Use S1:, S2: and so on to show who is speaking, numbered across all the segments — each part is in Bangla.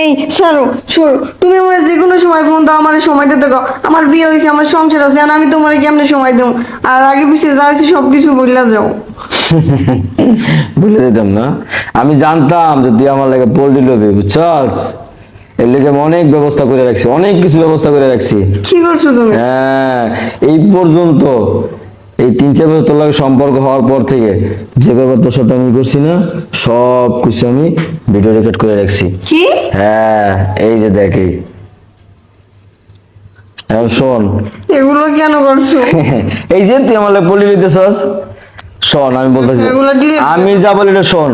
S1: এই ছাড়ো সরো তুমি আমার যে কোনো সময় ফোন দাও আমার সময় দিতে দাও। আমার বিয়ে হয়েছে আমার সংসার আছে আর আমি তোমার কেমনে সময় দেবো আর আগে পিছিয়ে যা হয়েছে সব কিছু বললা যাও।
S2: বলে দিতাম না। আমি জানতাম যে তুই আমার লাগে পোল্ট্রি লবি বুঝছস? এর লেগে অনেক ব্যবস্থা করে রাখছি অনেক কিছু ব্যবস্থা করে রাখছি।
S1: কি করছ তুমি?
S2: হ্যাঁ এই পর্যন্ত এই তিন চার বছর তোর লাগে সম্পর্ক হওয়ার পর থেকে যে ব্যাপার তোর সাথে আমি করছি না সব কিছু আমি ভিডিও রেকর্ড করে রাখছি।
S1: কি?
S2: হ্যাঁ এই যে দেখ। শোন।
S1: এগুলো কেন করছ?
S2: এই যে তুই আমার পলি দিতেছস শোন আমি বলতেছি। আমি যা বলি এটা শোন।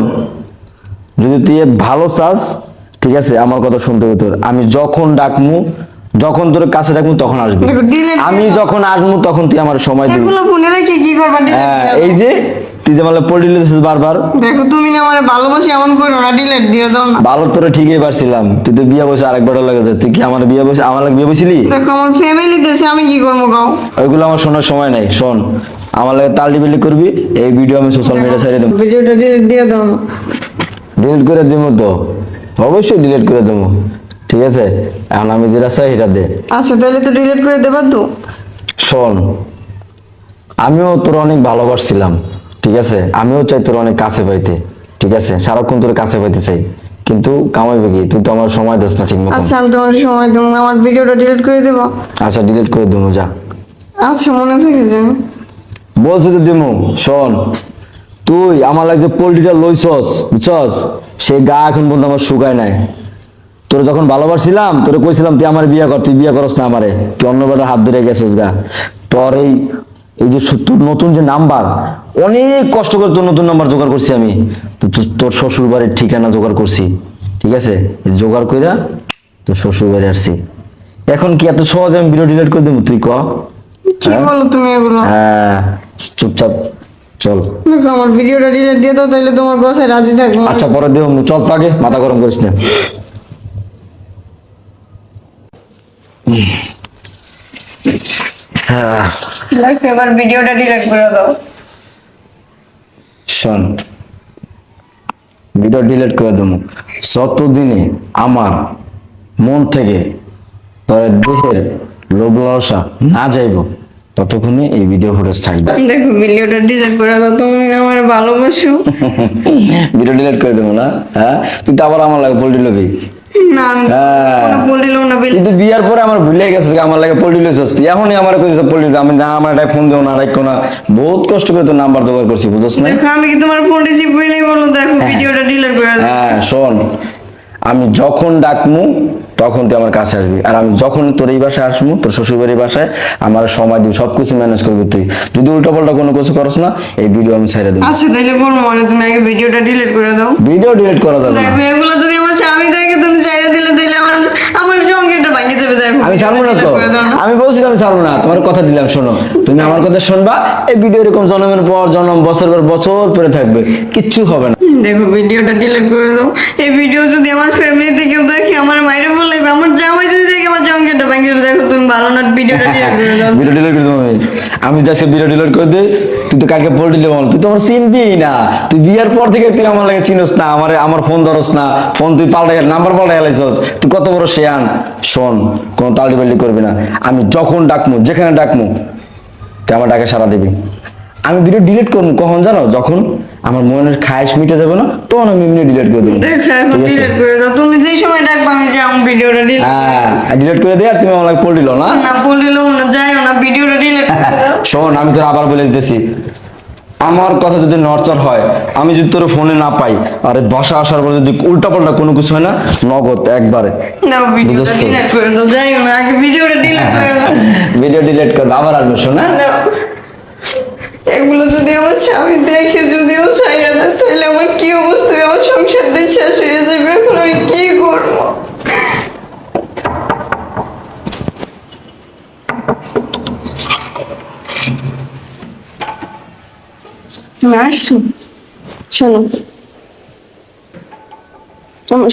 S2: যদি তুই ভালো চাস ঠিক আছে আমার কথা শুনতে হবে তোর। আমি যখন ডাকমু যখন তোর কাছে ডাকমু তখন আসবি। আমি যখন আসব তখন তুই আমার সময় দিবি।
S1: এগুলো ফোনে রেখে কি করবা?
S2: হ্যাঁ। এই যে তুই যে আমার পলি দিতেছিস বারবার।
S1: দেখো তুমি না আমার ভালোবাসি এমন করো না ডিলেট দিয়ে দাও না।
S2: ভালো তোরে ঠিকই পারছিলাম। তুই তো বিয়ে বসে আরেকবার লাগে তুই কি আমার বিয়ে বসে আমার লাগে বিয়ে বসিলি
S1: দেখো আমার ফ্যামিলি দেশে আমি কি করব গাও
S2: ওইগুলো আমার শোনার সময় নাই। শোন আমার লাগে তালটি বিলি করবি এই ভিডিও আমি সোশ্যাল মিডিয়া ছেড়ে দেবো।
S1: ভিডিওটা ডিলেট দিয়ে দাও।
S2: ডিলিট করে দিব তো। অবশ্যই ডিলিট করে দেবো ঠিক আছে? এখন আমি যেটা চাই সেটা দে।
S1: আচ্ছা তাহলে তো ডিলেট করে দেবা তো
S2: শোন আমিও তোর অনেক ভালোবাসছিলাম ঠিক আছে? আমিও চাই তোর অনেক কাছে পাইতে ঠিক আছে? সারাক্ষণ তোর কাছে পাইতে চাই। কিন্তু কামাইবে কি? তুই তো আমার সময় দিস না ঠিক মতো
S1: আচ্ছা আমি তোমার সময় দেবো আমার ভিডিওটা ডিলিট করে দেবো।
S2: আচ্ছা ডিলিট করে দেবো যা।
S1: আচ্ছা মনে থেকে যে
S2: বলছি তো দিমু শোন তুই আমার লাগে যে পোল্ট্রিটা লইছস বুঝছস সেই গা এখন পর্যন্ত আমার শুকায় নাই। তোর যখন ভালোবাসছিলাম তোরে কইছিলাম তুই আমার বিয়ে কর তুই বিয়ে করস না আমারে। তুই অন্য বেটার হাত ধরে গেছিস গা। তোর এই এই যে তোর নতুন যে নাম্বার অনেক কষ্ট করে তোর নতুন নাম্বার জোগাড় করছি আমি। তোর শ্বশুর বাড়ির ঠিকানা জোগাড় করছি ঠিক আছে? জোগাড় কইরা তোর শ্বশুর বাড়ি আসছি। এখন কি এত সহজে আমি ভিডিও ডিলিট করে দেবো? তুই ক।
S1: কি বলো তুমি এগুলো?
S2: হ্যাঁ চুপচাপ চল।
S1: আমার ভিডিওটা ডিলিট দিয়ে দাও তাহলে তোমার বসে রাজি থাকব।
S2: আচ্ছা পরে দেহ চল তো আগে মাথা গরম করিস না। হ্যাঁ,
S1: এবার ভিডিওটা ডিলিট করে দাও।
S2: শোন। ভিডিও ডিলিট করে দেবো। যতদিনে আমার মন থেকে তোর দেহের লোভ লালসা না যাইব ততক্ষণে এই ভিডিও ফুটেজ থাকবে।
S1: দেখো ভিডিওটা ডিলিট করে দাও তুমি আমার ভালোবাসো।
S2: ভিডিও ডিলিট করে দেবো না হ্যাঁ? তুই তো আবার আমার লাগে পোল্ট্রি লবি হ্যাঁ। কিন্তু বিয়ার পরে আমার ভুলে গেছে আমার লাগে লইছস তুই এখনই আমার কইছিস পল্লি আমি না আমার একটা ফোন দেও না রাখো না। বহুত কষ্ট করে তোর নাম্বার জোগাড় করছি না?
S1: দেখো আমি কি তোমার ফোন রিসিভ করি নাই বলো? দেখো ভিডিওটা ডিলিট করে দাও।
S2: হ্যাঁ শোন। আমি যখন ডাকমু তখন তুই আমার কাছে আসবি। আর আমি যখন তোর এই বাসায় আসব তোর শ্বশুর বাড়ির বাসায় আমার সময় দিবি সবকিছু ম্যানেজ করবি তুই। যদি উল্টো পাল্টা কোনো কিছু করছ না এই ভিডিও আমি ছেড়ে দেবো।
S1: আচ্ছা তাহলে বলব মানে তুমি আগে ভিডিওটা ডিলিট করে দাও।
S2: ভিডিও ডিলিট করে দাও
S1: দেখো এগুলো যদি আমার স্বামী দেখে তুমি ছেড়ে দিলে তাহলে আমার আমার সংখ্যাটা ভাঙে যাবে
S2: আমি ছাড়বো না তো। আমি বলছিলাম ছাড়বো না। তোমার কথা দিলাম শোনো। তুমি আমার কথা শুনবা এই ভিডিও এরকম জন্মের পর জন্ম বছর পর বছর পরে থাকবে। কিচ্ছু হবে না।
S1: দেখো ভিডিওটা ডিলিট করে দাও। এই ভিডিও যদি আমার ফ্যামিলিতে কেউ দেখে আমার মায়ের আমার জামাই যদি দেখে আমার ভাঙে যাবে। দেখো তুমি ভালো না ভিডিওটা ডিলিট করে দাও।
S2: ভিডিও ডিলিট করে দেবো আমি যাচ্ছি ভিডিও ডিলিট করে দিই তুই তো কালকে পোল দিলে বল? তুই তো আমার চিনবি না। তুই বিয়ের পর থেকে তুই আমার লাগে চিনস না আমার আমার ফোন ধরস না। ফোন তুই পাল্টাই নাম্বার পাল্টাই গেলাইছস তুই কত বড় শেয়ান? শোন কোনো তালটি বাল্টি করবি না। আমি যখন ডাকমু যেখানে ডাকমু তুই আমার ডাকে সারা দিবি। আমি ভিডিও ডিলিট করব কখন জানো? যখন আমার মনের খায়েশ মিটে যাবে না তখন আমি এমনি ডিলিট করে দেবো।
S1: তুমি যেই সময় ডাকবা আমি যাও ভিডিওটা ডিলিট
S2: হ্যাঁ ডিলিট করে দে আর তুমি আমার দিল না।
S1: না বলিলেও না যাইও না ভিডিওটা ডিলিট
S2: শোন আমি তোর আবার বলে দিতেছি। আমার কথা যদি নরচার হয় আমি যদি তোর ফোনে না পাই আরে বাসা আসার পর যদি উল্টাপাল্টা কোনো কিছু হয় না নগদ একবারে ভিডিও ডিলিট করবে আবার আসবে শোনা
S1: নাও। এগুলো যদি আমার স্বামী দেখে যদিও চাই না তাহলে আমার কি অবস্থা? আমার সংসারটাই শেষ হয়ে যাবে এখন আমি কি করব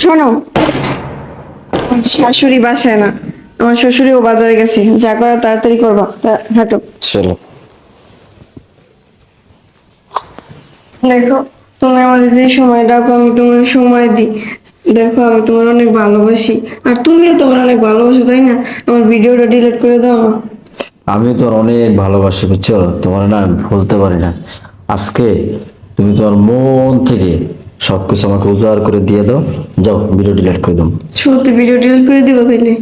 S1: শোনো। শাশুড়ি বাসায় না। আমার শ্বশুরিও বাজারে গেছে। যা করা তাড়াতাড়ি করবা। হাঁটো।
S2: চলো।
S1: দেখো তুমি আমার যে সময় ডাকো আমি তোমার সময় দিই। দেখো আমি তোমার অনেক ভালোবাসি। আর তুমিও তোমার অনেক ভালোবাসো তাই না? আমার ভিডিওটা ডিলিট করে দাও
S2: আমি তোর অনেক ভালোবাসি বুঝছ? তোমার না বলতে পারি না। আজকে তুমি তোমার মন থেকে সবকিছু আমাকে উজাড় করে দিয়ে দাও। যাও ভিডিও ডিলিট করে দাও।
S1: সত্যি ভিডিও ডিলিট করে দিবো তাইলে?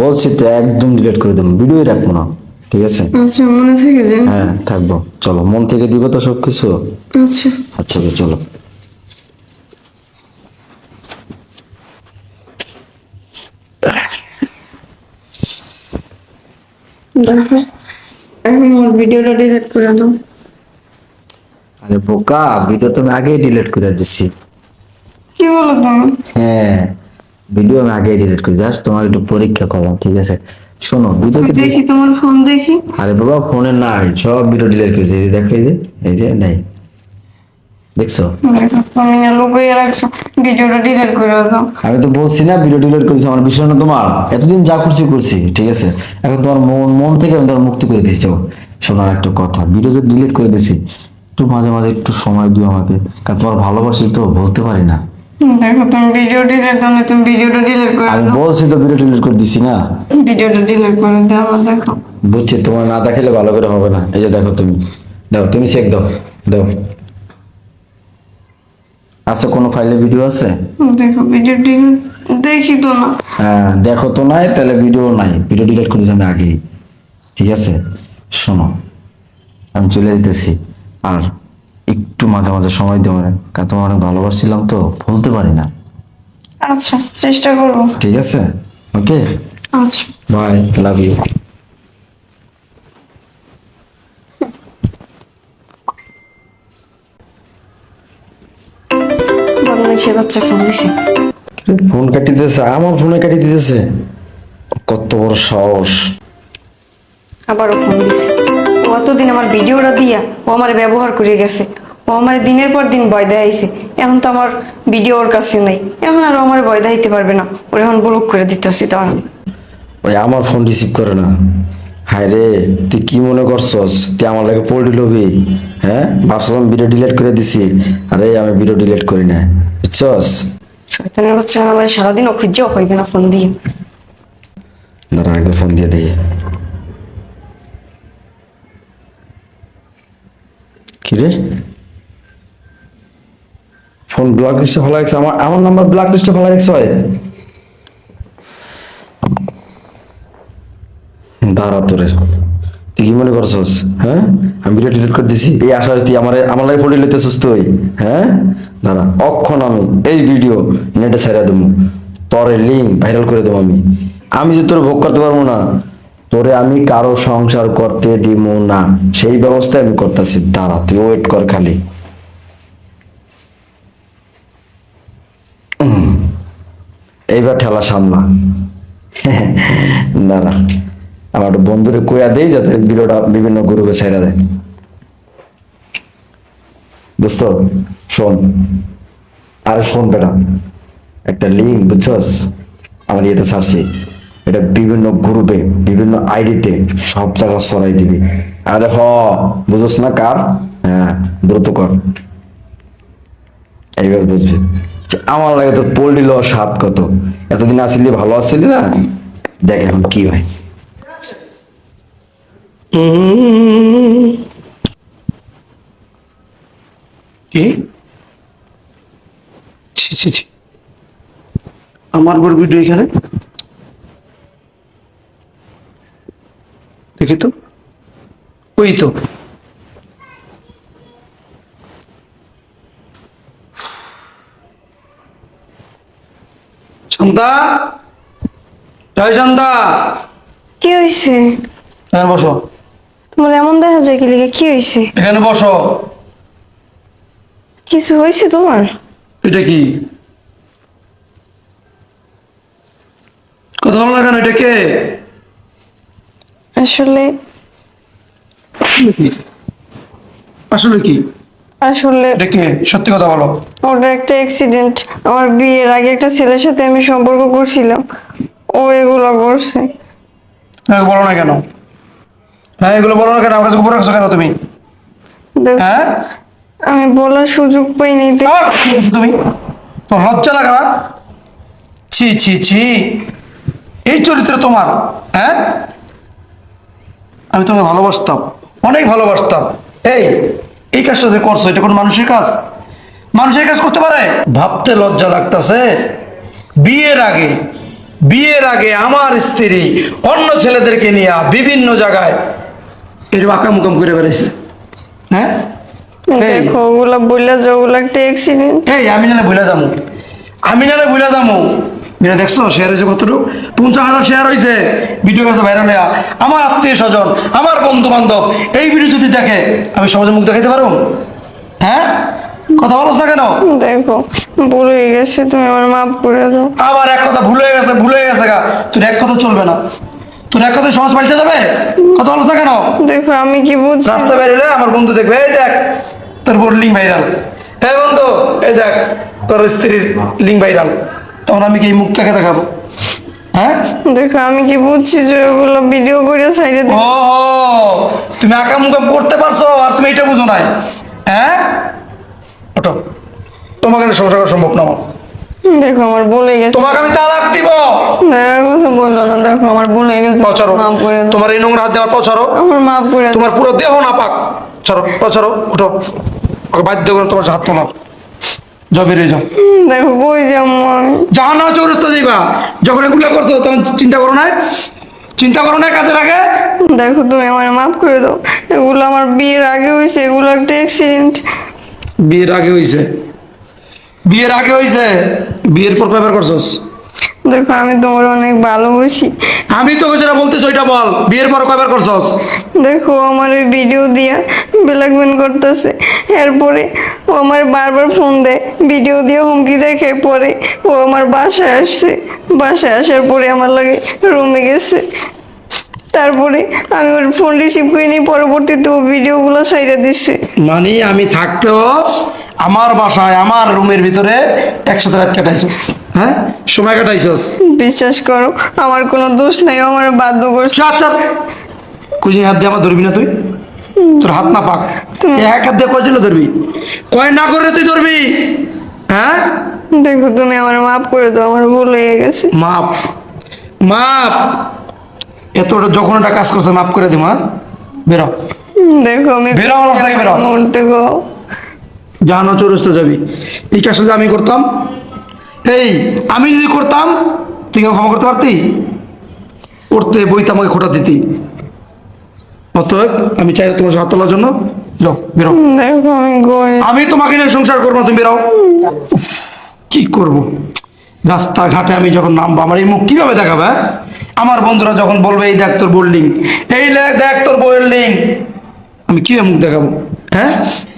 S2: বলছি তো একদম ডিলিট করে দেবো। ভিডিওই রাখব না ঠিক আছে?
S1: আচ্ছা মনে থেকে যান
S2: হ্যাঁ থাকব। চলো মন থেকে দিব তো সবকিছু?
S1: আচ্ছা।
S2: আচ্ছা তো চলো।
S1: এখন ভিডিওটা ডিলিট করে দাও।
S2: আরে বোকা ভিডিও তো আমি আগেই ডিলিট করে দিচ্ছি
S1: কি বলো তুমি?
S2: হ্যাঁ ভিডিও আমি আগেই ডিলিট করে জাস্ট তোমার একটু পরীক্ষা করলাম ঠিক আছে? শোনো ভিডিও
S1: দেখি তোমার ফোন দেখি।
S2: আরে বাবা ফোনে নাই সব ভিডিও ডিলিট এই যে দেখো এই যে এই যে নাই। দেখছ?
S1: দেখো না লুকিয়ে রাখছো ভিডিওটা ডিলিট করে দাও।
S2: আমি তো বলছি না ভিডিও ডিলিট করেছি আমার বিষয় না তোমার। এতদিন যা করছি করছি ঠিক আছে? এখন তোমার মন মন থেকে আমি তোমার মুক্তি করে দিচ্ছি শোনার একটা কথা ভিডিও যে ডিলিট করে দিছি। একটু মাঝে মাঝে একটু সময় দিও আমাকে। কারণ তোমার ভালোবাসি তো বলতে পারি না।
S1: দেখো তুমি ভিডিও ডিলিট দাও তুমি ভিডিওটা ডিলিট করে
S2: আমি বলছি তো ভিডিও ডিলিট করে দিছি না?
S1: ভিডিওটা ডিলিট করে দাও আমার দেখো।
S2: বুঝছি তোমার না দেখালে ভালো করে হবে না। এই যে দেখো তুমি। দাও তুমি চেক দাও। দাও। আচ্ছা কোনো ফাইলে ভিডিও আছে?
S1: হুম, দেখো ভিডিও দেখি তো না।
S2: হ্যাঁ দেখো তো নাই তাহলে ভিডিও নাই। ভিডিও ডিলিট করেছি আমি আগে ঠিক আছে? শোনো আমি চলে যেতেছি আর একটু মাঝে মাঝে সময় দেবো না কারণ তোমার অনেক ভালোবাসছিলাম তো বলতে পারি না।
S1: আচ্ছা চেষ্টা করব।
S2: ঠিক আছে? ওকে?
S1: আচ্ছা।
S2: Bye love you.
S1: বাচ্চা ফোন দিছি।
S2: ফোন কাটি দিতেছে আমার ফোনে কাটি দিতেছে কত বড় সাহস।
S1: আবারও ফোন দিছে। ও এতদিন আমার ভিডিওটা দিয়া ও আমার ব্যবহার করে গেছে। ও আমার দিনের পর দিন ভয় দেখাইছে। এখন তো আমার ভিডিও ওর কাছে নেই। এখন আর আমার ভয় দেখাইতে পারবে না। ওর এখন ব্লক করে দিতেছি তার
S2: ওই আমার ফোন রিসিভ করে না। হায় রে তুই কি মনে করছস? তুই আমার লাগে পল্টি লবি হ্যাঁ? ভাবছস আমি ভিডিও ডিলিট করে দিছি। আরে আমি ভিডিও ডিলিট করি না। বুঝছস?
S1: শয়তানের বাচ্চা আমার সারাদিন ও খুঁজেও পাইবে না ফোন দিয়ে।
S2: দাঁড়া আগে ফোন দিয়ে দিই কি রে ফোন ব্লক লিস্টে ভালো লাগছে। আমার আমার নাম্বার ব্লক লিস্টে ভালো লাগছে হয়। দাঁড়া তোরে। তুই কি মনে করছস? হ্যাঁ? আমি ভিডিও ডিলিট করে দিছি। এই আশা তুই আমার আমার লাগে ফটো লইতেছস তুই। হ্যাঁ? দাঁড়া, অক্ষণ আমি এই ভিডিও নেটে ছেড়ে দেবো। তোরে লিঙ্ক ভাইরাল করে দেবো আমি। আমি যে তোর ভোগ করতে পারব না তোরে আমি কারও সংসার করতে দিব না। সেই ব্যবস্থা আমি করতেছি। দাঁড়া, তুই ওয়েট কর খালি। এইবার ঠেলা সামলা। দাঁড়া, আমার একটা বন্ধুরে কইয়া দেই যাতে ভিডিওটা বিভিন্ন গ্রুপে ছেড়ে দেয়। দোস্ত, শোন। আরে শোন বেটা, একটা লিঙ্ক বুঝছস? আমার ইয়েতে ছাড়ছি। এটা বিভিন্ন গ্রুপে বিভিন্ন আইডিতে সব জায়গা সরাই দিবি। আরে হ বুঝছ না কার? হ্যাঁ দ্রুত কর। এইবার বুঝবি। আমার লাগে তোর পোল্ট্রি লওয়ার স্বাদ কত? এতদিন আসিলি, ভালো আসছিলি না? দেখ এখন কি হয়।
S3: আমার বড় ভিডিও এখানে? দেখি তো। ওই তো। শান্তা? জয় শান্তা।
S1: কি হয়েছে
S3: এখানে বসো।
S1: তোমার এমন দেখা যায় কি লিগে? কি হয়েছে
S3: এখানে বসো।
S1: কিছু হয়েছে তোমার?
S3: এটা কি? কথা বলো না কেন? এটা কে?
S1: আসলে
S3: আসলে কি?
S1: আসলে
S3: কে? সত্যি কথা বলো।
S1: ওটা একটা অ্যাক্সিডেন্ট আমার বিয়ের আগে একটা ছেলের সাথে আমি সম্পর্ক করছিলাম। ও এগুলো করছে।
S3: হ্যাঁ বলো না কেন? হ্যাঁ এগুলো বলো না কেন? আমার কাছে গোপন রাখছো কেন তুমি? হ্যাঁ?
S1: আমি বলার সুযোগ পাইনি।
S3: তুমি? তো লজ্জা লাগে ছি ছি ছি। এই চরিত্র তোমার হ্যাঁ? আমি তোমাকে ভালোবাসতাম অনেক ভালোবাসতাম। এই এই কাজটা যে করছ এটা কোনো মানুষের কাজ? মানুষের কাজ করতে পারে? ভাবতে লজ্জা লাগতাছে। বিয়ের আগে বিয়ের আগে আমার স্ত্রী অন্য ছেলেদেরকে নিয়ে বিভিন্ন জায়গায় এরকম আকাম উকাম করে বেড়াইছে। হ্যাঁ?
S1: দেখো ওগুলা বললে যে ওগুলা একটা অ্যাক্সিডেন্ট
S3: এই আমি নালে ভুলে যাব আমি নালে ভুলে যাব এটা দেখছ? শেয়ার হয়েছে কতটুকু? পঞ্চাশ হাজার শেয়ার হয়েছে। ভিডিও কাছে ভাইরাল হইয়া আমার আত্মীয় স্বজন আমার বন্ধু বান্ধব এই ভিডিও যদি দেখে আমি সমাজে মুখ দেখাইতে পারব হ্যাঁ? কথা বলছ না কেন?
S1: দেখো ভুল হয়ে গেছে তুমি আমার মাফ করে দাও।
S3: আবার এক কথা ভুলে গেছে ভুলে গেছে গা। তোর এক কথা চলবে না। তোর এক কথা সমাজ পাল্টে যাবে? কথা বলছ না কেন?
S1: দেখো আমি কি বুঝছি?
S3: রাস্তা বেরোলে আমার বন্ধু দেখবে এই দেখ তোর বোর লিঙ্ক ভাইরাল হ্যাঁ বন্ধু এই দেখ তোর স্ত্রীর লিঙ্ক ভাইরাল তখন আমি কি এই মুখ কাকে দেখাবো? হ্যাঁ?
S1: দেখো আমি কি বুঝছি যে ওগুলো ভিডিও করে সাইডে
S3: ও তুমি আঁকা মুকাম করতে পারছ আর তুমি এটা বুঝো নাই। হ্যাঁ? ওটো তোমাকে সংসার করা সম্ভব না আমার।
S1: দেখো আমার বলে গেছে।
S3: তোমাকে আমি তালাক দিব।
S1: দেখা বলল না দেখো আমার বলে গেছে। দাও।
S3: তোমার এই নোংরা হাত দেওয়ার পছাড়ো
S1: আমার মাফ করে
S3: তোমার পুরো দেহ না পাক ছাড়ো পছাড়ো ওঠো ওকে বাধ্য করে তোমার হাত তোলার যাও বেরিয়ে যাও
S1: দেখো কই যাব আমি
S3: জাহান্ন চৌরাস্তা যাইবা। যখন এগুলো করছ তখন চিন্তা করো না চিন্তা করো না কাজের আগে?
S1: দেখো তুমি আমার মাফ করে দাও। এগুলো আমার বিয়ের আগে হয়েছে এগুলো একটা অ্যাক্সিডেন্ট
S3: বিয়ের আগে হইছে। বিয়ের আগে হইছে। বিয়ের পর কয়বার করছস?
S1: দেখো আমি তোমার অনেক ভালোবাসি।
S3: আমি তোকে যেটা বলতেছি ওইটা বল। বিয়ের পর কয়বার করছস?
S1: দেখো আমার ওই ভিডিও দিয়া ব্ল্যাকমেল করতেছে। এরপরে ও আমার বারবার ফোন দেয়। ভিডিও দিয়ে হুমকি দেখে পরে ও আমার বাসায় আসছে। বাসায় আসার পরে আমার লাগে রুমে গেছে। তারপরে আমি ওর ফোন রিসিভ করিনি পরবর্তীতে ও ভিডিওগুলো সাইডে দিচ্ছে
S3: মানে আমি থাকতেও আমার বাসায় আমার রুমের ভিতরে একসাথে রাত কাটাইছস। হ্যাঁ? সময় কাটাইছস?
S1: বিশ্বাস করো আমার কোনো দোষ নাই আমার বাধ্য করছে
S3: চার কুজি হাত দিয়ে আমার ধরবি না তুই? তোর হাত না পাক। এক হাত দিয়ে কয়জন ধরবি? কয় না করে তুই ধরবি? হ্যাঁ?
S1: দেখো তুমি আমার মাফ করে দাও আমার ভুল হয়ে গেছে।
S3: মাপ মাপ এতটা যখন একটা কাজ করছে মাফ করে দিম হ্যাঁ? বেরো।
S1: দেখো আমি
S3: বেরো বাসা থেকে বেরো।
S1: গো
S3: জাহানো চৌরস্তে যাবি। এই কাজটা যে আমি করতাম এই আমি যদি করতাম তুই কেউ ক্ষমা করতে পারতি? করতে বইতে আমাকে খোটা দিতি। অতএব আমি চাই তোমার সাথে হাত তোলার জন্য। যাও বেরো।
S1: দেখো আমি
S3: তোমাকে নিয়ে সংসার করব না, তুমি বেরাও কি করব? রাস্তাঘাটে আমি যখন নামবো আমার এই মুখ কীভাবে দেখাবে হ্যাঁ? আমার বন্ধুরা যখন বলবে এই দেখ তোর বোল্ডিং এই দেখ তোর বোল্ডিং আমি কীভাবে মুখ দেখাবো হ্যাঁ?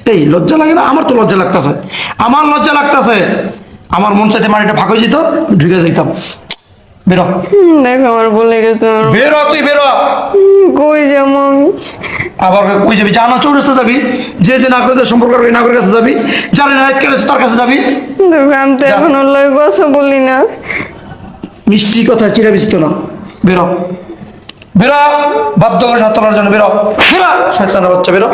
S3: এই লজ্জা লাগে না? আমার তো লজ্জা লাগতেছে। আমার লজ্জা লাগতেছে। আমার মন চাইতে মাটিটা ফাঁক যেত ঢুকে যাইতাম। বেরো।
S1: দেখো আমার বলে গেছে
S3: বেরো তুই বেরো।
S1: কই আমি?
S3: আবার কই যাবি? জানো চৌরাস্তা যাবি? যে যে নাগরিকদের সম্পর্ক ওই নাগরিক কাছে যাবি? যারা নাইট কেটেছে তার কাছে যাবি?
S1: আমি তো এখন লই কথা বলি না।
S3: মিষ্টি কথা চিরা বিস্ত না। বেরো। বেরো। বাধ্য করে সাত তোলার জন্য বেরো। বেরো। শয়তানের বাচ্চা বেরো।